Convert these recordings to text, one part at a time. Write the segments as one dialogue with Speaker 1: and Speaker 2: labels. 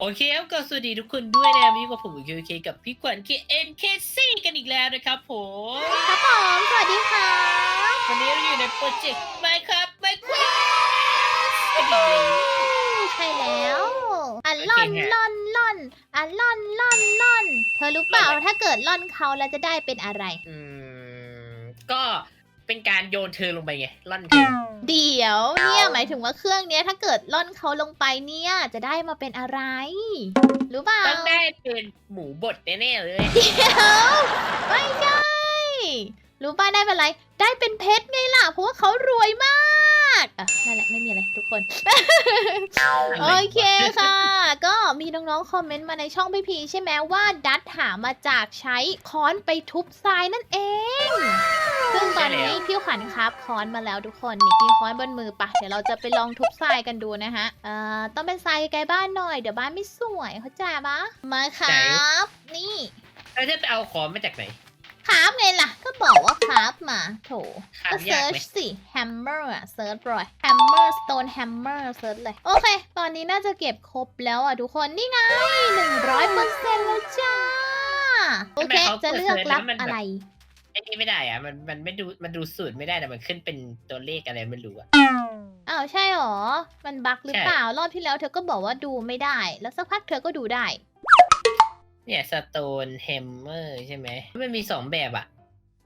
Speaker 1: โอเคครับก็สวัสดีทุกคนด้วยนะครับวันนี้ก็ผมเคเคกับพี่ขวัญ KNKC กันอีกแล้วนะครับผม
Speaker 2: ครับผมสวัสดีค่ะ
Speaker 1: วันนี้เราอยู่ในโปรเจกต์ Minecraft Minecraft กันอีกแล้ว
Speaker 2: ใช่แล้วอะ
Speaker 1: โอเค
Speaker 2: ล่อน
Speaker 1: ฮะ
Speaker 2: ล่อนล่อนอะล่อนล่อนล่อน เธอรู้เปล่าถ้าเกิดล่อนเขาแล้วจะได้เป็นอะไร
Speaker 1: อืมก็ เป็นการโยนเธอลงไปไงล่อนเธอ
Speaker 2: เดี๋ยวเนี่ยหมายถึงว่าเครื่องเนี้ยถ้าเกิดล่อนเขาลงไปเนี่ยจะได้มาเป็นอะไร รู้เปล่า
Speaker 1: ต้องได้เป็นหมูบดแน่ๆเลย
Speaker 2: เดี๋ยวไม่ใช่ รู้ป่ะได้เป็นอะไร ได้เป็นเพชรไงล่ะ เพราะว่าเขารวยมาก อะนั่นแหละไม่มีอะไรทุกคน โอเคค่ะ ก็มีน้องๆ คอมเมนต์มาในช่องพี่พีใช่ไหมว่าดัตหามาจากใช้ค้อนไปทุบทรายนั่นเอง ซึ่งตอนนี้พี่ขวัญครับค้อนมาแล้วทุกคนนี่มีค้อนบนมือปะเดี๋ยวเราจะไปลองทุบทรายกันดูนะคะเอ่อต้องเป็นทรายใกล้ๆบ้านหน่อยเดี๋ยวบ้านไม่สวยเข้าใจปะมาครับ นี่
Speaker 1: แล้วเธอไปเอาของมาจากไหน
Speaker 2: ครับไงล่ะ ก็บอกว่าครับ มาโถ
Speaker 1: หา
Speaker 2: ก็
Speaker 1: ยาก
Speaker 2: เซิร์
Speaker 1: ไห
Speaker 2: ช
Speaker 1: ม
Speaker 2: สิ hammer อะเซิร์ชบ่อย hammer stone hammer เซิร์ชเลย โอเค ตอนนี้น่าจะเก็บครบแล้วอะทุกคน นี่ไงหนึ่งร้อยเปอร์เซ็นต์แล้วจ้า โอเค จะเลือกรับอะไร
Speaker 1: ไอ้นี่ไม่ได้อะมันมันไม่ดูมันดูสูตรไม่ได้แต่มันขึ้นเป็นตัวเลขอะไรไม่รู้อะ
Speaker 2: อ้าวใช่หรอ มันบั๊กหรือ
Speaker 1: ใช่
Speaker 2: เปล่า รอบที่แล้วเธอก็บอกว่าดูไม่ได้ แล้วสักพักเธอก็ดูได้
Speaker 1: เนี่ยสโตนแฮมเมอร์ใช่ไหมมันมีสองแบบอะ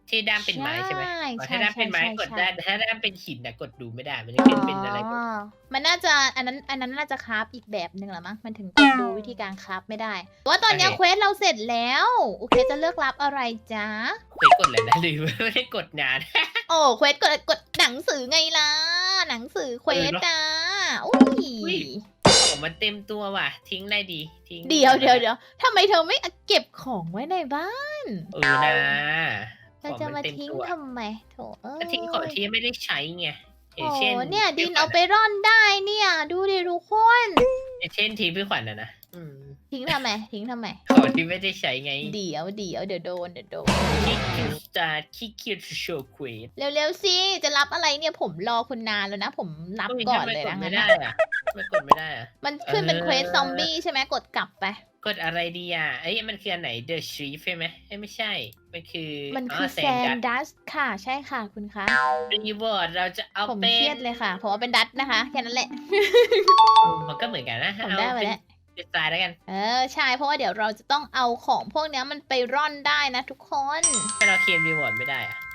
Speaker 1: ที่ด้ามเป็นไม้ใช่ไหม
Speaker 2: ใช่
Speaker 1: อ๋อ
Speaker 2: ใช่
Speaker 1: ถ้าด้ามเป็นไม้
Speaker 2: ใช่
Speaker 1: กด
Speaker 2: ใช่
Speaker 1: ได้แต่ถ้าด้ามเป็นหินนะกดดูไม่ได้ มันจะขึ้นเป็นอะไรก็
Speaker 2: อ๋อมันน่าจะอันนั้นอันนั้นน่าจะคราฟอีกแบบหนึ่งแหละมั้งมันถึงกดดูวิธีการคราฟไม่ได้แต่ว่าตอนเนี้ยเควสเราเสร็จแล้วโอเคจะเลือกรับอะไรจ๊ะ
Speaker 1: ไปกดเลยนะลืมไม่ได้กดนาน
Speaker 2: โอ้เควสกดกดหนังสือไงล่ะหนังสือเควส
Speaker 1: เออเนอะ
Speaker 2: อะอุ้ย
Speaker 1: อุ้ยของมันเต็มตัวว่ะ ทิ้งได้ดีทิ้ง
Speaker 2: เดี๋ยวเดี๋ยวเดี๋ยวทำไมเธอไม่เก็บของไว้ในบ้าน
Speaker 1: เออนะ
Speaker 2: เธอจะมา
Speaker 1: ของนเต็
Speaker 2: ทิ้ง
Speaker 1: ตัว
Speaker 2: ทำไมโถเอ้ย
Speaker 1: ก็ทิ้งของที่ไม่ได้ใช้ไงอ
Speaker 2: โอ้
Speaker 1: ย่างเช่น
Speaker 2: เนี่ยดินเอาไปร่อนได้เนี่ย ดูดิทุกคน
Speaker 1: อย่างเช่นทีพี่ขวัญนะนะอืม
Speaker 2: ทิ้งทำไมทิ้งทำไม
Speaker 1: ของที่ไม่ได้ใช้ไง
Speaker 2: เดี๋ยวเดี๋ยวเดี๋ยวโดนเดี๋ยวโดน
Speaker 1: ขี้เกียจสตาร์ทขี้เกียจโชว์เควส
Speaker 2: เร็วๆสิจะรับอะไรเนี่ยผมรอคุณนานแล้วนะ ผมรับก่อนเลย
Speaker 1: ทำ
Speaker 2: นะ
Speaker 1: ไมกด
Speaker 2: งั้
Speaker 1: ไม่
Speaker 2: น
Speaker 1: ได้
Speaker 2: นะ
Speaker 1: อะไม่กดไม่ได้อะ
Speaker 2: มันขึ้นเป็น
Speaker 1: เออ
Speaker 2: เควสซอมบี้ใช่ไหมกดกลับไป
Speaker 1: กดอะไรดีอะ เอ้ยมันคืออันไหน The Sheep ใช่ไหมเอ้ยไม่ใช่ มันคือ
Speaker 2: มันคือแซน
Speaker 1: ดัต
Speaker 2: ดัสค่ะ ใช่ค่ะคุณคะ
Speaker 1: รีวอร์ดเราจะเอา
Speaker 2: ผม
Speaker 1: เป็
Speaker 2: เครีย
Speaker 1: น
Speaker 2: ดเลยค่ะ ผมว่าเป็นดัตนะคะ แค่นั้นแหละ
Speaker 1: มันก็เหมือนกันนะ
Speaker 2: ผม
Speaker 1: เอา
Speaker 2: ได้มา
Speaker 1: เป็น
Speaker 2: แล้ว
Speaker 1: ดีไซน์แล้วกัน
Speaker 2: เออใช่ เพราะว่าเดี๋ยวเราจะต้องเอาของพวกเนี้ยมันไปร่อนได้นะทุกคน
Speaker 1: ถ้าเราเคลมรีวอร์ดไม่ได้อะ
Speaker 2: จิ๊ดจิ๊ดจิ๊ด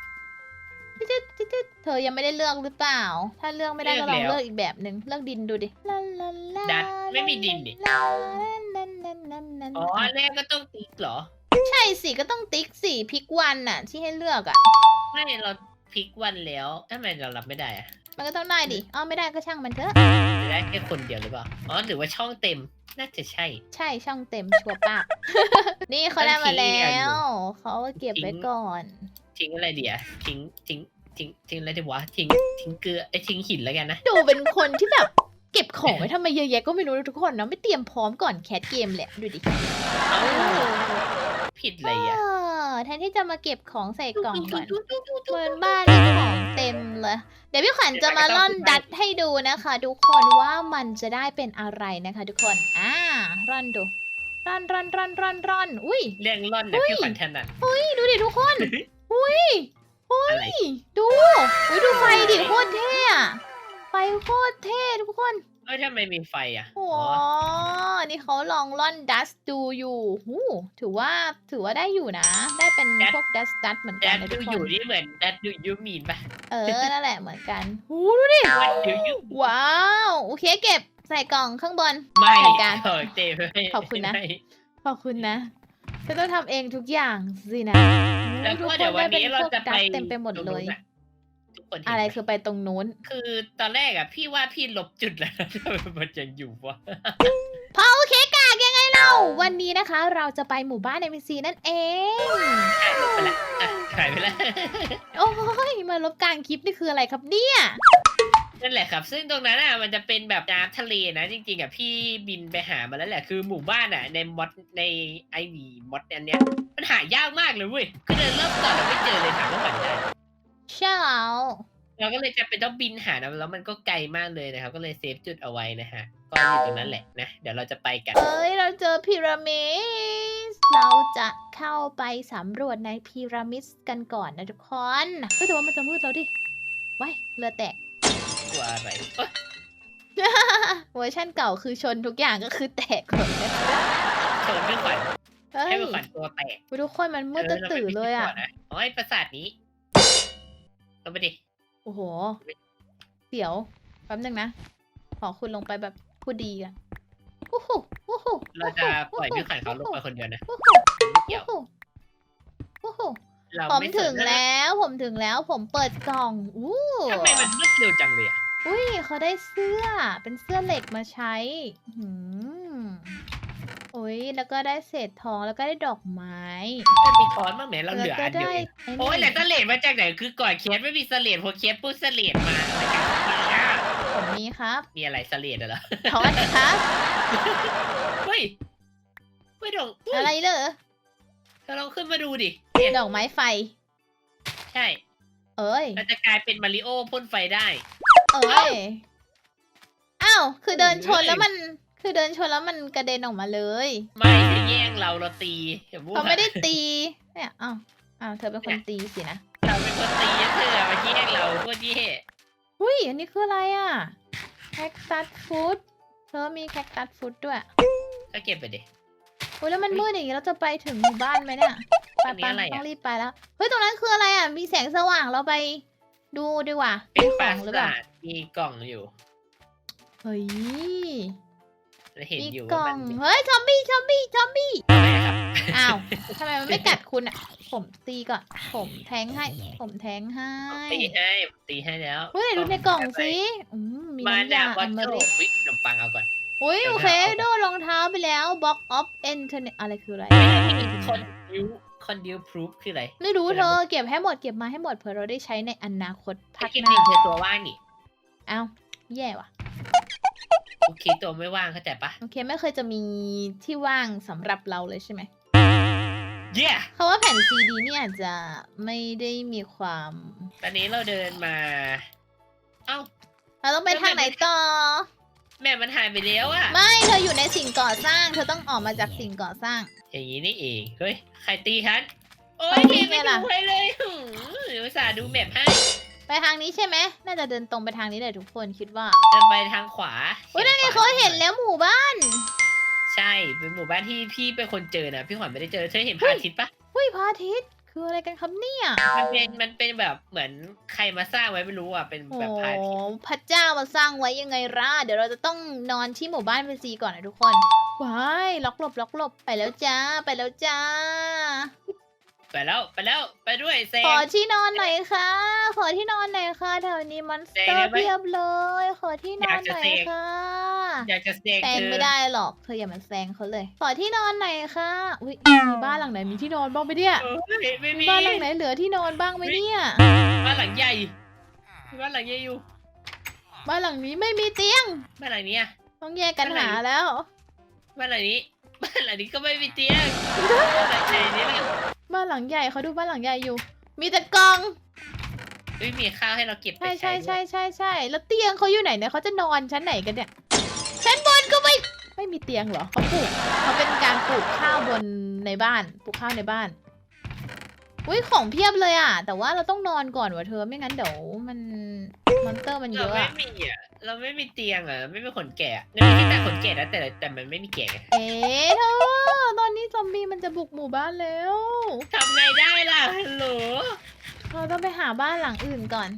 Speaker 2: เธอยังไม่ได้เลือกหรือเปล่า ถ้าเลือกไม่ได้ก็ลอง
Speaker 1: เลือกแล้ว
Speaker 2: เลือกอีกแบบหนึ่งเลือกดินดูดิลาลาลา
Speaker 1: ดัตไม่มีดินดิ
Speaker 2: ลาลาลาลาลาลา
Speaker 1: อ๋ออันแรกก็ต้องติ๊กเหรอ
Speaker 2: ใช่สิก็ต้องติ๊กสิพิกวันน่ะ ที่ให้เลือกอะ
Speaker 1: ไม่เราพลิกวันแล้วทำไมเรารับไม่ได้อะ
Speaker 2: มันก็ต้องได้ดิอ๋อไม่ได้ก็ช่างมันเถอะ
Speaker 1: ได้แค่คนเดียวหรือเปล่า อ๋อหรือว่าช่องเต็มน่าจะใช่
Speaker 2: ใช่ช่องเต็มชัวร์ปากนี่เขาได้มาแล้ว เขาเอาเก็บไว้ก่อน
Speaker 1: ทิ้งอะไรดีอะทิ้งทิ้งทิ้งทิ้งอะไรดีวะทิ้งทิ้งเกลือไอ้ยทิ้งหินแล้วกันนะ
Speaker 2: ดูเป็นคนที่แบบเก็บของไว้ทำไมเยอะแยะก็ไม่รู้นะทุกคนเนาะไม่เตรียมพร้อมก่อนแคสเกมเลยอะดูดิ
Speaker 1: เอ้าผิดอะไรอะ
Speaker 2: เออแทนที่จะมาเก็บของใส่กล่องก่อน บนบ้านนี่ของเต็มเลย เดี๋ยวพี่ขวัญจะมาล่อนดัดให้ดูนะคะทุกคนว่ามันจะได้เป็นอะไรนะคะทุกคน อ่าร่อนดู ร่อนร่อนร่อนร่อนร่อนอุ้ย
Speaker 1: เรื่องร่อนนะพี่ขวัญถนัด
Speaker 2: อุ้ยดูดิทุกคน โคตรเท่ทุกคน
Speaker 1: เอ้ยทำไมมีไฟอะ
Speaker 2: โอ้
Speaker 1: อ๋อ
Speaker 2: นี่เขาลองล่อนดัสดูอยู่หูถือว่าถือว่าได้อยู่นะ ได้เป็นพวกดัสดัสเหมือนกั
Speaker 1: ดั
Speaker 2: น
Speaker 1: ด
Speaker 2: นะ
Speaker 1: ดู
Speaker 2: ทุก
Speaker 1: อ
Speaker 2: ค
Speaker 1: ยู่
Speaker 2: น
Speaker 1: นี่เหมือนดัดดูยูมีนปะ
Speaker 2: เออ นั่นแหละเหมือนกันหูดูดิ
Speaker 1: วัดดูยู
Speaker 2: ว้าว โอเคเก็บใส่กล่องข้างบน
Speaker 1: ไม่
Speaker 2: เหมือนกัน
Speaker 1: เออเต็มไม่
Speaker 2: ขอบคุณนะ
Speaker 1: ไม่
Speaker 2: ขอบคุณนะจะต้องทำเองทุกอย่างสินะ
Speaker 1: แล้ว
Speaker 2: ทุ
Speaker 1: ก็
Speaker 2: กค
Speaker 1: เดี๋ย
Speaker 2: น
Speaker 1: ววั
Speaker 2: ได้
Speaker 1: น
Speaker 2: เป็น
Speaker 1: นี้
Speaker 2: พ
Speaker 1: เรา
Speaker 2: วก
Speaker 1: จะ
Speaker 2: ดั
Speaker 1: ไป
Speaker 2: สเต็มไปหมดเลย
Speaker 1: ตรงนู้นอะทุ กคนเห็น
Speaker 2: อะไร
Speaker 1: หม
Speaker 2: คือไปตรงนู้น
Speaker 1: คือตอนแรกอะพี่ว่าพี่ลบจุดแล้วทำไมมันยังอยู่วะ
Speaker 2: เพราะโอเคกากยังไงเราวันนี้นะคะ เราจะไปหมู่บ้านในพีซีนั่นเอง
Speaker 1: อะลบไปละอะหายไปละ
Speaker 2: โอ้ยมาลบกลางคลิปนี่คืออะไรครับเนี่ย
Speaker 1: นั่นแหละครับ ซึ่งตรงนั้นอะมันจะเป็นแบบน้ำทะเลนะ จริงๆอะพี่บินไปหามาแล้วแหละคือหมู่บ้านอะในมอดในไอวีมอดอันเนี้ยมันหายากมากเลยเว้ยก็เลยเริ่มก่อนเราไม่เจอเลยถามว่าหวันได้
Speaker 2: ใช่แล้ว
Speaker 1: เราก็เลยจะเป็นต้องบินหานะแล้วมันก็ไกลมากเลยนะครับ ก็เลยเซฟจุดเอาไว้นะฮะ ก็อยู่ตรงนั้นแหละนะ เดี๋ยวเราจะไปกัน
Speaker 2: เอ้ย เราเจอพีระมิด เราจะเข้าไปสำรวจในพีระมิดกันก่อนนะทุกคนเฮ้ยแต่ว่ามันจะมืดแล้วดิ ไว้เรือแตก
Speaker 1: ตัวอะไรเอ้ย
Speaker 2: เวอร์ชันเก่าคือชนทุกอย่างก็คือแตกหมดเลย
Speaker 1: เชิญเพื่อนขวัญ
Speaker 2: เฮ้ย
Speaker 1: ให้เพื่อนขวัญตัวแตก
Speaker 2: ทุกคนมันมืดจะตื่นเลยอะ
Speaker 1: ราไปพิธีก่นนอ๋อไอ้ปราสาทนี้ ลงไปดิ
Speaker 2: โอ้โห เดี๋ยว แป๊บนึงนะ ขอคุณลงไปแบบผู้ดีอะโอ้โหโอ้โห
Speaker 1: เราจะปล่อยพี่ขวัญเขาลงไปคนเดียวนะ
Speaker 2: โอ้โห
Speaker 1: ไม่เกี่ยว
Speaker 2: โอ้โหโอ้โห
Speaker 1: เรา
Speaker 2: ผม
Speaker 1: ไม่สน
Speaker 2: ถึง
Speaker 1: นะ
Speaker 2: แล้วผมถึงแล้วผมเปิดกล่องอู้
Speaker 1: ทำไมมันมืดเร็วจังเลยอะ
Speaker 2: อุ้ยเขาได้เสื้อเป็นเสื้อเหล็กมาใช้หืมอุ้ยแล้วก็ได้เศษทองแล้วก็ได้ดอกไม้
Speaker 1: มันมีช้อนบ้างไหมเราเหลือ
Speaker 2: แล้วก็
Speaker 1: อันเดียว
Speaker 2: ได้
Speaker 1: เอง
Speaker 2: ไอ้นี่
Speaker 1: โอ้ยแต่สเลดมาจากไหนคือก่อนเคสไม่มีสเลดพอเคสปุ๊บสเลดมามาจากไหนอะ
Speaker 2: ผมมีครับ
Speaker 1: มีอะไรสเลดอะเหรอ
Speaker 2: ทอดครับ
Speaker 1: เฮ้ยไม่ดองเฮ้ย
Speaker 2: อะไรเหรอ
Speaker 1: เธอลองขึ้นมาดูดิเนี่ย
Speaker 2: ดอกไม้ไฟ
Speaker 1: ใช่
Speaker 2: เอ้ย
Speaker 1: เราจะกลายเป็นมาริโอพ่นไฟได้
Speaker 2: เอ้ยอ้าวคือเดินชน
Speaker 1: เอ้ย
Speaker 2: แล้วมัน คือเดินชนแล้วมันกระเด็นออกมาเลย
Speaker 1: ไม่จะแย่งเราเราตีเห็น
Speaker 2: เขาไม่ได้ตี เนี่ยอ้าวอ้าวเธอเป็นคนตีสินะ
Speaker 1: เราเป็นคนตีเธอมาแย่งเราโคตรแย่
Speaker 2: อุ้ยอันนี้คืออะไรอะแคคตัสฟูดเธอมีแคคตัสฟูดด้วย
Speaker 1: ก็เก็บไปดิ
Speaker 2: อุ้ยแล้วมันมืดอย่างงี้เราจะไปถึงหมู่บ้านไหมเนี่ยไป
Speaker 1: อันนี้
Speaker 2: ไป
Speaker 1: อะไรอะ
Speaker 2: ต้องรีบไปแล้วเฮ้ยตรงนั้นคืออะไรอะมีแสงสว่างเราไปดูดีกว่า
Speaker 1: เป็นป
Speaker 2: ข
Speaker 1: รา
Speaker 2: องหรือเปล่า
Speaker 1: สาทมีกล่องอยู่
Speaker 2: เฮ้ย
Speaker 1: เราเห็น
Speaker 2: มี
Speaker 1: อยู่
Speaker 2: กล่
Speaker 1: ว่า
Speaker 2: อง
Speaker 1: มัน
Speaker 2: เฮ้ยซอมบี้ซอมบี้ซอมบี้
Speaker 1: อะไรครับ
Speaker 2: อ้าวทำไมมันไม่กัดคุณอะ ผมตีก่อน ผมแทงให้ ผมแทงให้
Speaker 1: ตีให้ตีให้แล้ว
Speaker 2: เฮ้ยดูในกล่องสิอืมมี
Speaker 1: มา
Speaker 2: น้ำ
Speaker 1: ดายา
Speaker 2: ม
Speaker 1: วั
Speaker 2: อ
Speaker 1: ต
Speaker 2: ม
Speaker 1: โต้
Speaker 2: ฤต
Speaker 1: วิขนมปังเอาก่อน
Speaker 2: อุ้ย
Speaker 1: เดี๋
Speaker 2: โอ
Speaker 1: ยว
Speaker 2: เค
Speaker 1: นะ
Speaker 2: โดนรองเท้าไปแล้ว Box of Internet อะไรคืออะไร
Speaker 1: คอนดิวคอนดิวพรูฟคืออะไร
Speaker 2: ไม่รู้เธอเก็บให้หมดเก็บมาให้หมดเผื่อเราได้ใช้ในอนาคต
Speaker 1: ไอ้
Speaker 2: พัก
Speaker 1: กิน
Speaker 2: ห
Speaker 1: ดิ
Speaker 2: น้า
Speaker 1: เธอตัวว่างนี่
Speaker 2: เอ้าแย่ว่ะ
Speaker 1: โอเคตัวไม่ว่างเข้าใจปะ
Speaker 2: โอเคไม่เคยจะมีที่ว่างสำหรับเราเลยใช่ไหม
Speaker 1: เย้
Speaker 2: เพราะว่าแผ่นซีดีเนี่ยอาจจะไม่ได้มีความ
Speaker 1: ตอนนี้เราเดินมา เอ้า
Speaker 2: เราต้องไปทางไหนต่อ
Speaker 1: แม่มันหายไปแล้วอะ
Speaker 2: ไม่เธออยู่ในสิ่งก่อสร้าง เธอต้องออกมาจากสิ่งก่อสร้าง
Speaker 1: อย่างนี้นี่เองเฮ้ย ใครตีฉัน โอ้ย
Speaker 2: ตอนนี้
Speaker 1: เกมไม่
Speaker 2: ไงล่ะ
Speaker 1: ดูให้เลยหืมอุตส่าห์ดูแมพให้
Speaker 2: ไปทางนี้ใช่ไหมน่าจะเดินตรงไปทางนี้เลยทุกคนคิดว่า
Speaker 1: จะไปทางขวา
Speaker 2: เฮ้ยนั่นไง
Speaker 1: ขว
Speaker 2: เขาเห็นแล้วหมู่บ้าน
Speaker 1: ใช่ เป็นหมู่บ้านที่พี่เป็นคนเจอนะ พี่ขวัญไม่ได้เจอ เธอเห็นพระอาทิตย์ปะ
Speaker 2: เฮ้ยพระอาทิตย์คืออะไรกันครับเนี่ย
Speaker 1: มันเป็น มันเป็นแบบเหมือนใครมาสร้างไว้ไม่รู้อะ เป็น
Speaker 2: โอ้
Speaker 1: แบบพระอาทิตย์
Speaker 2: พระเจ้ามาสร้างไว้ยังไงล่ะ เดี๋ยวเราจะต้องนอนที่หมู่บ้านพีซีก่อนนะทุกคนว้ายล็อกหลบล็อกหลบไปแล้วจ้า ไปแล้วจ้า
Speaker 1: ไปแล้วไปแล้วไปด้วยเซ
Speaker 2: ข
Speaker 1: ง
Speaker 2: อที่นอนหน่อยค่ะ ขอที่นอนหน่อยค่ะแถวนี้มอนสเตอ
Speaker 1: เซงได้
Speaker 2: ร์
Speaker 1: ไหม
Speaker 2: เพียบเลย ขอที่นอนหน่อย
Speaker 1: อยากจะเซง
Speaker 2: ค่ะ
Speaker 1: อยากจะเซง
Speaker 2: แซง
Speaker 1: เธอ
Speaker 2: ไม่ได้หรอกเธออย่ามาแซงเขาเลย ขอที่นอนหน่อยค่ะอุ้ยมีบ้านหลังไหนมีที่นอนบ้างไหมเนี่ย
Speaker 1: เอ้ยไม่
Speaker 2: มี
Speaker 1: มี
Speaker 2: บ้านหลังไหนเหลือที่นอนบ้างไหมเนี่ย
Speaker 1: บ้านหลังใหญ่มีบ้านหลังใหญ่อยู่
Speaker 2: บ้านหลังนี้ไม่มีเตียง
Speaker 1: บ้านหลังนี้อะ
Speaker 2: ต้องแยกกันหาแล้ว
Speaker 1: บ้านหลังนี้บ้านหลังนี้ก็ไม่มีเตียงบ้านหลังใหญ่นี่แหละ
Speaker 2: บ้านหลังใหญ่เขาดูบ้านหลังใหญ่อยู่ มีแต่กล่อง
Speaker 1: ไม่มีข้าวให้เราเก็บไป
Speaker 2: ใช่ใช่
Speaker 1: ใช้
Speaker 2: ใช่ใช่ใช่แล้วเตียงเขาอยู่ไหนเนี่ยเขาจะนอนชั้นไหนกันเนี่ยชั้นบนก็ไม่ไม่มีเตียงเหรอเขาปลูกเขาเป็นการปลูกข้าวบนในบ้านปลูกข้าวในบ้านอุ้ยของเพียบเลยอะ แต่ว่าเราต้องนอนก่อนว่ะเธอไม่งั้นเดี๋ยวมันมอนเตอร์มันเย
Speaker 1: เรา
Speaker 2: อะ
Speaker 1: ไม่
Speaker 2: อะ
Speaker 1: มีอะเราไม่มีเตียงอะไม่มีขนแกะเรามีแต่ขนแกะนะแต่แต่มันไม่มีแกะไง
Speaker 2: เอ๊ะเธอตอ นนี้ซอมบี้มันจะบุกหมู่บ้านแล้ว
Speaker 1: ทำไงได้ล่ะฮัลโหล
Speaker 2: เราต้องไปหาบ้านหลังอื่นก่อน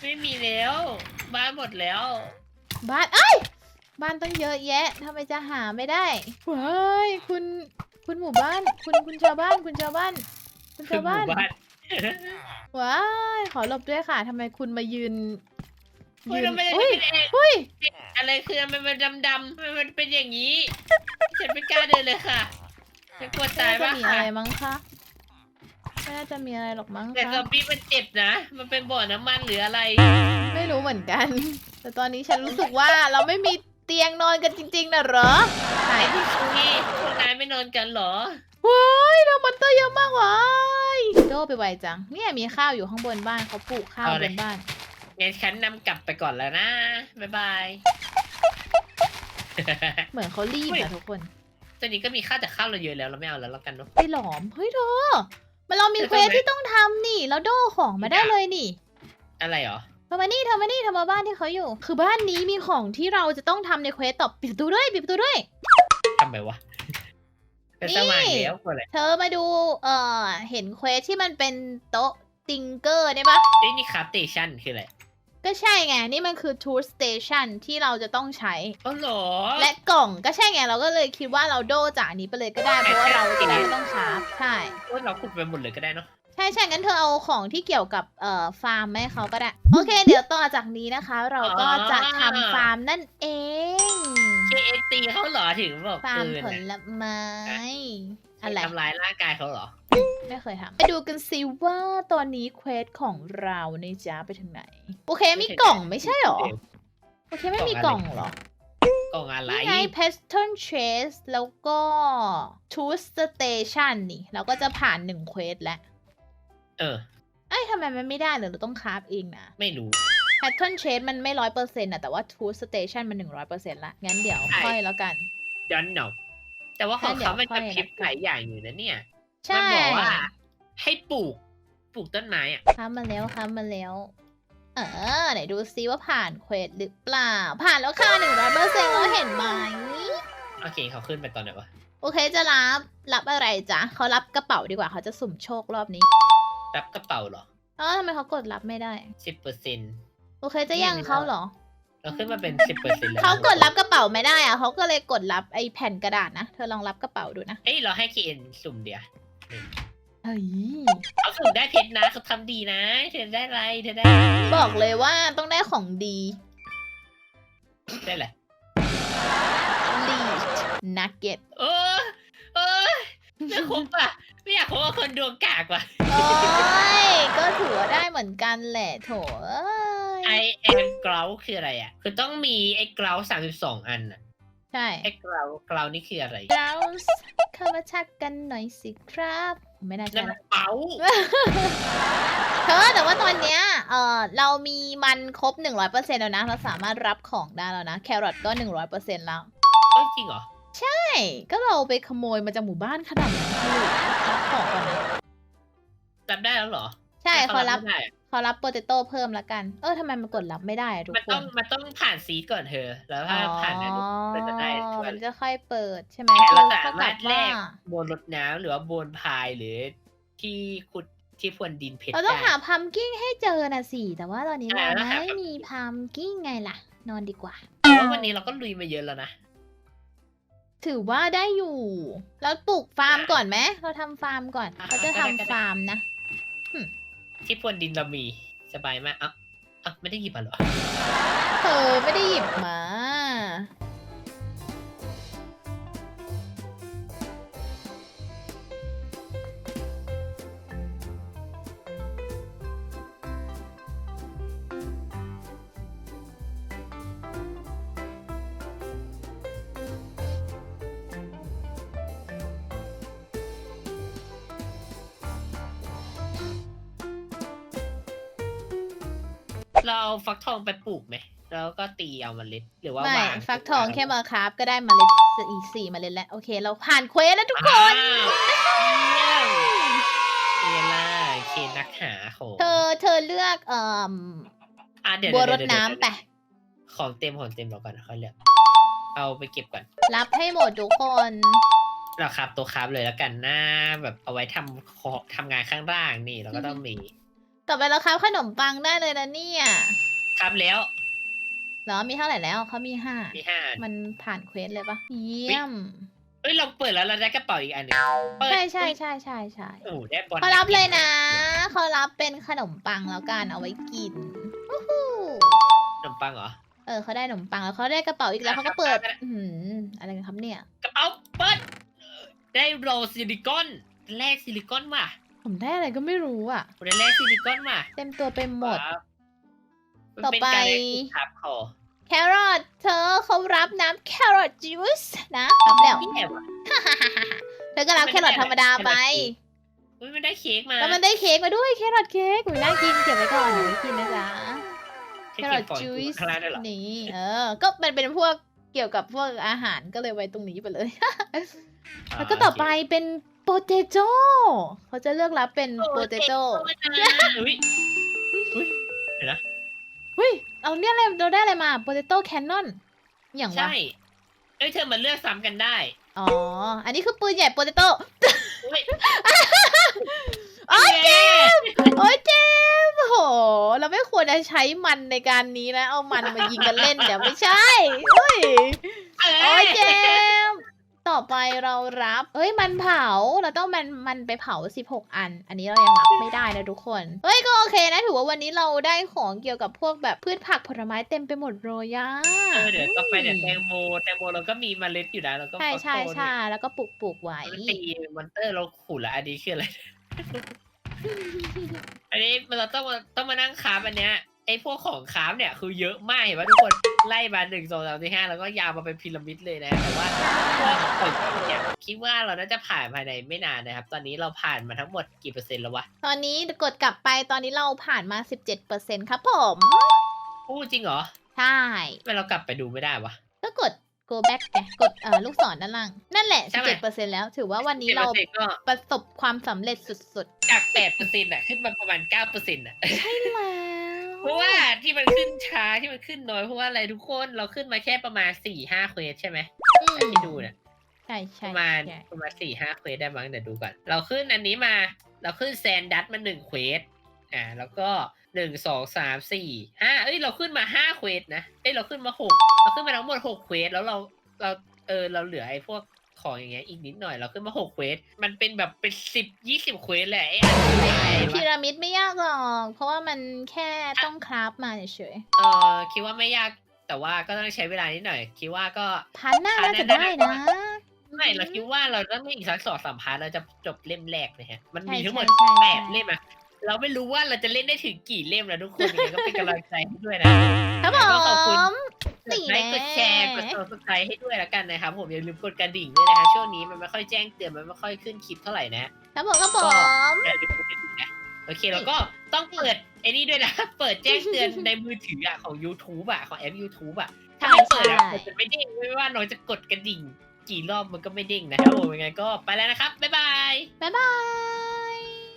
Speaker 1: ไม่มีแล้ว บ้านหมดแล้ว
Speaker 2: บ้านเอ้ย บ้านต้องเยอะแยะทำไมจะหาไม่ได้ว้ายคุณคุณหมู่บ้าน คุณคุณชาวบ้าน คุณชาวบ้าน คุณ
Speaker 1: คือ
Speaker 2: ชาว
Speaker 1: ห
Speaker 2: บ้า
Speaker 1: มู่
Speaker 2: น
Speaker 1: บ้าน
Speaker 2: ว้ายขอหลบด้วยค่ะทำไมคุณมายืน
Speaker 1: เฮ้ย
Speaker 2: ยืน
Speaker 1: ทำไมมัน
Speaker 2: อุ้ย
Speaker 1: เป็นเอง
Speaker 2: อุ้ย
Speaker 1: อะไรคือมันมันดำดำๆมันเป็นอย่างนี้ ฉันไม่กล้าเดินเลยค่ะฉันกลัวตาย
Speaker 2: น่าจะ
Speaker 1: มาก
Speaker 2: มี
Speaker 1: ค่ะ
Speaker 2: อะไรมั้งคะไม่น่าจะมีอะไรหรอกมั้ง
Speaker 1: แต่ซอ
Speaker 2: คะ
Speaker 1: มบี้มันเจ็บนะ มันเป็นบ่อน้ำมันหรืออะไร
Speaker 2: ไม่รู้เหมือนกัน แต่ตอนนี้ฉันรู้สึกว่าเราไม่มีเตียงนอนกันจริงๆนะเหรอไหน
Speaker 1: ไอ้ที่นี่พวกนายไม่นอนกันเหรอ
Speaker 2: ว้ายเรามันเตอร์เยอะมากว้ายโดไปไวจัง เนี่ยมีข้าวอยู่ข้างบนบ้านเขาปลูกข้าว
Speaker 1: เอา
Speaker 2: บ
Speaker 1: เลย
Speaker 2: นบ้าน
Speaker 1: งั้นฉันนำกลับไปก่อนแล้วนะ บ๊ายบาย
Speaker 2: เหมือนเขารีบ
Speaker 1: เฮ้ย
Speaker 2: อะทุกคน
Speaker 1: ตอนนี้ก็มีข้าวแต่ข้าวเราเยอะแล้วเราไม่เอาแล้วแล้วกันเนาะ
Speaker 2: ไปหลอมเฮ้ยเธอมันเรามี
Speaker 1: แต่
Speaker 2: เควส
Speaker 1: ทำไม
Speaker 2: ที่ต้องทำนี่แล้วโดของมาได้เลยนี่
Speaker 1: อะไรเหรอ
Speaker 2: เธอมานี่เธอมานี่เธอมาบ้านที่เขาอยู่ คือบ้านนี้มีของที่เราจะต้องทำในเควสต่อปิดประตูด้วยปิดประตูด้วย
Speaker 1: ทำไมวะเป็นสมัยแล้วกว่าอะไร
Speaker 2: เธอมาดูเอ่อเห็นเควสที่มันเป็นโต๊ะติงเกอร์ได้ปะ
Speaker 1: เอ้ยนี่คราฟสเตชันคืออะไร
Speaker 2: ก็ใช่ไง นี่มันคือ tool station ที่เราจะต้องใช้
Speaker 1: อ๋อเหรอ
Speaker 2: และกล่องก็ใช่ไง เราก็เลยคิดว่าเราโดจากอันนี้ไปเลยก็ได้ เพราะว่าเราจะได้ไม่ต้องชาร์จใช่
Speaker 1: โอ้ยเราขุดไปหมดเลยก็ได้เนาะ
Speaker 2: ใช่ใช่งั้นเธอเอาของที่เกี่ยวกับเอ่อฟาร์มมาให้เขาก็ได้ โอเค เดี๋ยวต่อจากนี้นะคะ เราก็จะทำฟาร์มนั่นเอง
Speaker 1: KNT เขาเหรอถึงบอก
Speaker 2: ฟาร์ม
Speaker 1: ปืน
Speaker 2: ผ
Speaker 1: อะ
Speaker 2: ลไม้อะไร
Speaker 1: ทำร้ายร่างกายเขาเหรอ
Speaker 2: ไม่เคยทำไปดูกันสิว่าตอนนี้เควสของเราในจ้าไปถึงไหน โอเคมีกล่องไม่ใช่หรอ โอเคไม่มีกล่องเหรอ
Speaker 1: กล่องอะไร
Speaker 2: นี่ไง Paston Chase แล้วก็ Tooth Station นี่ เราก็จะผ่านหนึ่งเควสแล้ว
Speaker 1: เออ
Speaker 2: เอ้ยทำไมมันไม่ได้เลยเราต้องคราฟเองนะ
Speaker 1: ไม่รู้
Speaker 2: Pattern Chase มันไม่ร้อยเปอร์เซ็นต์อะแต่ว่า Tooth Station มันหนึ่งร้อยเปอร์เซ็นต์ละ งั้นเดี๋ยว
Speaker 1: ใช่
Speaker 2: ค่อยแล้วกัน
Speaker 1: ดอนเนาแต่ว่าของ
Speaker 2: งั้นเดี๋ยว
Speaker 1: เขามัน
Speaker 2: ค่
Speaker 1: จะ
Speaker 2: อย
Speaker 1: พริบ
Speaker 2: ละกัน
Speaker 1: หลายอย่างอยู่นะเนี่ย
Speaker 2: ใช่
Speaker 1: มันบอกว่า ให้ปลูก ปลูกต้นไม้อะ
Speaker 2: คราฟมาแล้วคราฟมาแล้ว เออ ไหนดูซิว่าผ่านเควสหรือเปล่า ผ่านแล้วค่ะหนึ่งร้อยเปอร์เซ็นต์แล้วเห็นไหม
Speaker 1: โอเคเขาขึ้นไปตอนไหนวะ
Speaker 2: โอเคจะรับ รับอะไรจ๊ะเขารับกระเป๋าดีกว่าเขาจะสุ่มโชครอบนี้
Speaker 1: รับกระเป๋าเหรอ
Speaker 2: เอ้าทำไมเขากดรับไม่ได้
Speaker 1: สิบเปอร์เซ็นต์
Speaker 2: โอเคจะยังเขาเหรอ
Speaker 1: เราขึ้นมาเป็นสิบเปอร์เซ็นต์แล้ว
Speaker 2: เขากดรับกระเป๋าไม่ได้อะเขาก็เลยกดรับไอ้แผ่นกระดาษนะ เธอลองรับกระเป๋าดูนะ
Speaker 1: เอ้ยเราให้ KN สุ่มเดียว
Speaker 2: เฮ้ย
Speaker 1: เขาสุ่มได้เพชรนะเขาทำดีนะ เธอได้อะไร เธอได้
Speaker 2: บอกเลยว่าต้องได้ของดี
Speaker 1: ได้แหละ
Speaker 2: lead nugget
Speaker 1: เออเออไม่คุ้มอะไม่อยากคุ้มกับคนดวงกากว่ะ
Speaker 2: โอ้ยก็ถือว่าได้เหมือนกันแหละโถเอ้ย
Speaker 1: I am g r o u คืออะไรอะ คือต้องมีไอ้ g r o u สามสิบสองอันอะ
Speaker 2: ใช่
Speaker 1: ไอ้ g r o u g r o u นี่คืออะไร
Speaker 2: Browse เข้ามาชักกันหน่อยสิครับ ไม่น่า
Speaker 1: นั่
Speaker 2: ใช่
Speaker 1: นมั
Speaker 2: ละ
Speaker 1: นเป๋า
Speaker 2: เธอแต่ว่าตอนเนี้ยเออเรามีมันครบ 100%แล้วนะ เราสามารถรับของได้แล้วนะ แครอทก็ 100%แล้ว
Speaker 1: เอ้ยจริงเหรอ
Speaker 2: ใช่ ก็เราไปขโมยมาจากหมู่บ้านขนาดนั้นเลยรับของก่อนนะ
Speaker 1: รับได้แล้วเหรอ
Speaker 2: ใช่เขารับ
Speaker 1: ไม่ได้อะ
Speaker 2: เขารับโปเตโต้เพิ่มละกัน เออทำไมมันกดรับไม่ได้อะทุก
Speaker 1: มัน
Speaker 2: ค
Speaker 1: ต้อนงมันต้องผ่านซีดก่อนเธอ แล้ว
Speaker 2: อ๋
Speaker 1: ถ้า
Speaker 2: อ
Speaker 1: ผ่านนั้นมันจะได้ช่วย
Speaker 2: มันจะค่อยเปิดใช่ไหม
Speaker 1: แต่เรา
Speaker 2: คือ
Speaker 1: สา
Speaker 2: เท่า
Speaker 1: มา
Speaker 2: กั
Speaker 1: ร
Speaker 2: บ
Speaker 1: ถแล
Speaker 2: ว่า
Speaker 1: กบนรถน้ำหรือว่าบนพายหรือที่ขุดที่พรวนดินเพชร
Speaker 2: เราต้อง
Speaker 1: ได้
Speaker 2: หาพัมกิ้งให้เจอนะสิ แต่ว่าตอนนี้
Speaker 1: ใช่
Speaker 2: เรา
Speaker 1: แล้วหา
Speaker 2: ไม่
Speaker 1: pumpkin
Speaker 2: มีพัมกิ้งไงล่ะ นอนดีกว่า
Speaker 1: แต่ว่าวันนี้เราก็ลุยมาเยอะแล้วนะ
Speaker 2: ถือว่าได้อยู่ เราปลูกฟาร์มก่อนไหม เราทำฟาร์มก่อน
Speaker 1: อะ
Speaker 2: เขาจะ
Speaker 1: ได้ได้
Speaker 2: ทำฟาร์มนะ
Speaker 1: ที่พวนดินเรามีสบายมากเอ้าเอ้าไม่ได้หยิบมาเหรอ
Speaker 2: เธอไม่ได้หยิบมา
Speaker 1: เราเอาฟักทองไปปลูกไหมแล้วก็ตีเอาเมล็ดหรือว่า
Speaker 2: ไม่
Speaker 1: วาง
Speaker 2: ฟักทองแค่มาครับก็ได้เมาเล็ดอีกสี่เมาเล็ดแล้ว โอเค เราผ่านเควสแล้วทุกคน
Speaker 1: อ้าวเยี่ยมเวลาเคนักหาของ
Speaker 2: เธอเธอเลือกเอ่อ
Speaker 1: อะเดี๋ยว
Speaker 2: บัวร
Speaker 1: เดี๋ย
Speaker 2: ด
Speaker 1: เดี๋ยว
Speaker 2: น้ำไป
Speaker 1: ของเต็มของเต็มเราก่อนค่อยเลือกเอาไปเก็บก่อน
Speaker 2: รับให้หมดทุกคน
Speaker 1: เราครับตัวครับเลยแล้วกันนะแบบเอาไว้ทำของทำงานข้างล่างนี่เราก็ต้องมี
Speaker 2: ต่อไปเราครับขนมปังได้เลยนะเนี่ย
Speaker 1: ครับแล้ว
Speaker 2: เหรอมีเท่าไหร่แล้วเขามีห้า
Speaker 1: มีห้าอัน
Speaker 2: มันผ่านเควสเลยปะเยี่ยม
Speaker 1: เอ้ยเราเปิดแล้วเราได้กระเป๋าอีกอันหนึงเปิด
Speaker 2: ใช่ใช่
Speaker 1: อุ๊ย
Speaker 2: ใช่ใช่ใช่
Speaker 1: โอ้โหได้บอล
Speaker 2: เขารับเลยนะเขารับเป็นขนมปังแล้วกันเอาไว้กินวู้ฮู้
Speaker 1: ขนมปังเหรอ
Speaker 2: เออเขาได้ขนมปังแล้วเขาได้กระเป๋าอีกแล้วเขาก็เปิด
Speaker 1: ครับ
Speaker 2: อือหืออะไรกันครับเนี่ย
Speaker 1: กระเป๋าเปิดได้โรซิลิคอนแร่ซิลิคอนว่ะ
Speaker 2: ผมได้อะไรก็ไม่รู้อะ
Speaker 1: ได้แร่ซิลิคอนว่ะ
Speaker 2: เต็มตัวไปหมด
Speaker 1: ครับมัน
Speaker 2: ต่อ
Speaker 1: เป็น
Speaker 2: ไป
Speaker 1: การแลกสินค้าคอ
Speaker 2: แครอทเธอเขารับน้ำแครอทจูสนะรับแล้ว
Speaker 1: พี่แอบว่ะ
Speaker 2: เธอก็รับแครอทธรรมดาไป
Speaker 1: แอุ้ยมันได้เค้กมา
Speaker 2: แล้วมันได้เค้กมาด้วยแครอทเค้กอุ้ยน่ากินเก็บไว้ก่อนเดี๋ยวไว้กินนะจ๊ะ
Speaker 1: ให้
Speaker 2: แคร
Speaker 1: เก็
Speaker 2: อบท
Speaker 1: ของ
Speaker 2: จู
Speaker 1: อยู่
Speaker 2: ส
Speaker 1: ข้างล่างด้วยเหรอ
Speaker 2: นี่เออ ก็มันเป็นพวกเกี่ยวกับพวกอาหารก็เลยไว้ตรงนี้ไปเลย แล้วก็ต่อไปเป็น โปเตโต้เขาจะเลือกรับเป็นโปเตโต้
Speaker 1: อุ้ยอุ้ย
Speaker 2: เฮ้ยเอาเนี่ยอะไรเราได้อะไรมาโปเตโต้แคนนอนอย่างวะ
Speaker 1: ใช่เอ้ยเธอมาเลือกซ้ำกันได้
Speaker 2: อ๋อ อันนี้คือปืนใหญ่โปเตโต้
Speaker 1: อุ้ย
Speaker 2: โอ้ย
Speaker 1: เจ๊
Speaker 2: โอ้ยเจมส์โห เราไม่ควรจะใช้มันในการนี้นะ เอามันมายิงกันเล่นเดี๋ยวไม่ใช่เฮ้ยโอ้ยเจมส์ ต่อไปเรารับเฮ้ยมันเผา เราต้องมันมันไปเผา 16 อัน อันนี้เรายังรับไม่ได้นะทุกคน เฮ้ยก็โอเคนะถือว่าวันนี้เราได้ของเกี่ยวกับพวกแบบพืชผักผลไม้เต็มไปหมดเลยอะ
Speaker 1: เออเดี๋ยวต่อไปเดี๋ยวแตงโมแตงโมเราก็มีเมล็ดอยู่นะเราก็
Speaker 2: ใช่ใช่
Speaker 1: ฟักโต
Speaker 2: ใช่แล้วก็ปลูกปลูกไว้
Speaker 1: ด้วยตีมอนเตอร์เราขู่ละอันนี้คืออะไร อันนี้เราต้องมาต้องมานั่งคราฟอันเนี้ย ไอ้พวกของคราฟเนี่ยคือเยอะมากเห็นไหมทุกคนไล่มาหนึ่งสองสามสี่ห้าแล้วก็ยาวมาเป็นพีระมิดเลยนะแต่ว่าพวกตึกเนี่ยคิดว่าเราน่าจะผ่านภายในไม่นานนะครับ ตอนนี้เราผ่านมาทั้งหมดกี่เปอร์เซ็นต์แล้ววะ
Speaker 2: ตอนนี้กดกลับไปตอนนี้เราผ่านมา 17%ครับผม
Speaker 1: อู้จริงเหรอ
Speaker 2: ใช่
Speaker 1: ทำไมเรากลับไปดูไม่ได้วะ
Speaker 2: ก็กด go back ไงกดเอ่อลูกศรด้านล่าง นั่นแหละ
Speaker 1: ใช่ไหม
Speaker 2: 17%แล้ว ถือว่าวันนี้
Speaker 1: เจ็ด
Speaker 2: เรา
Speaker 1: เปอร์เซ็นต์ก็
Speaker 2: ประสบความสำเร็จสุด
Speaker 1: จากแปดเปอร์เซ็นต์อะขึ้นมาประมาณเก้าเปอร์เซ็นต์อะ
Speaker 2: ๆ ใช่แล้ว
Speaker 1: เพราะว่าที่มันขึ้นช้าที่มันขึ้นน้อยเพราะว่าอะไรทุกคนเราขึ้นมาแค่ประมาณสี่ห้าเควสใช่ไหม
Speaker 2: อืม
Speaker 1: ที่ดูเนี่ย
Speaker 2: ใช่
Speaker 1: ป
Speaker 2: ใช่
Speaker 1: ระมาณ
Speaker 2: ใช่
Speaker 1: ประมาณสี่ห้าเควสได้มั้งเดี๋ยวดูก่อน เราขึ้นอันนี้มา เราขึ้นแซนดัตมาหนึ่งเควสอ่าแล้วก็หนึ่งสองสามสี่ห้าเอ้ยเราขึ้นมาห้าเควสนะเอ้ยเราขึ้นมาหกเราขึ้นมาทั้งหมดหกเควสแล้วเราเราเออเราเหลือไอ้พวก ของอย่างเงี้ยอีกนิดหน่อยเราขึ้นมาหกเควส มันเป็นแบบเป็นสิบยี่สิบเควสแหละไอ้อันนี้ไม่ใช่
Speaker 2: พี
Speaker 1: วะ
Speaker 2: ระมิดไม่ยากหรอก เพราะว่ามันแค่ต้องคราฟมาเฉย
Speaker 1: เออคิดว่าไม่ยากแต่ว่าก็ต้องใช้เวลานิดหน่อย คิดว่าก็
Speaker 2: ๆพันหน้าน่าจะได้นะ
Speaker 1: ไม่เราคิดว่าเราต้องมีอีกสักสองสามพาร์ทเราจะจบเล่มแรกนะฮะมันมี
Speaker 2: ใช่
Speaker 1: ทั้งหมด
Speaker 2: ใช่ใช่
Speaker 1: แปดเล่มอะเราไม่รู้ว่าเราจะเล่นได้ถึงกี่เล่มแล้วทุกคนยังไงก็เป็นกำลังใจให้ด้วยนะ
Speaker 2: ครับผ
Speaker 1: แล้วก็ขอบคุณ
Speaker 2: ม
Speaker 1: ก
Speaker 2: นี่
Speaker 1: ดไล
Speaker 2: แน่
Speaker 1: ค์กดแชร์กด subscribe ให้ด้วยแล้วกันนะครับผมอย่าลืมกดกระดิ่งด้วยนะคะช่วงนี้มันไม่ค่อยแจ้งเตือนมันไม่ค่อยขึ้นคลิปเท่าไหร่นะ
Speaker 2: ครับผมครับผม
Speaker 1: อย่าลืมกดกระดิ่งนะโอเคแล้วก็ต้องเปิดไอ้นี่ด้วยนะ เปิดแจ้งเตือนในมือถืออะของ YouTube อะของแอป YouTube อะถ้า
Speaker 2: ใช่
Speaker 1: ไม่เปิดอะ
Speaker 2: ใช่
Speaker 1: มันจะไม่เด้งไม่ว่าน้องจะกดกระดิ่ง กี่รอบมันก็ไม่เด้งนะครับผมยังไงก็ไปแล้วนะครับบ๊ายบาย
Speaker 2: บ๊ายบาย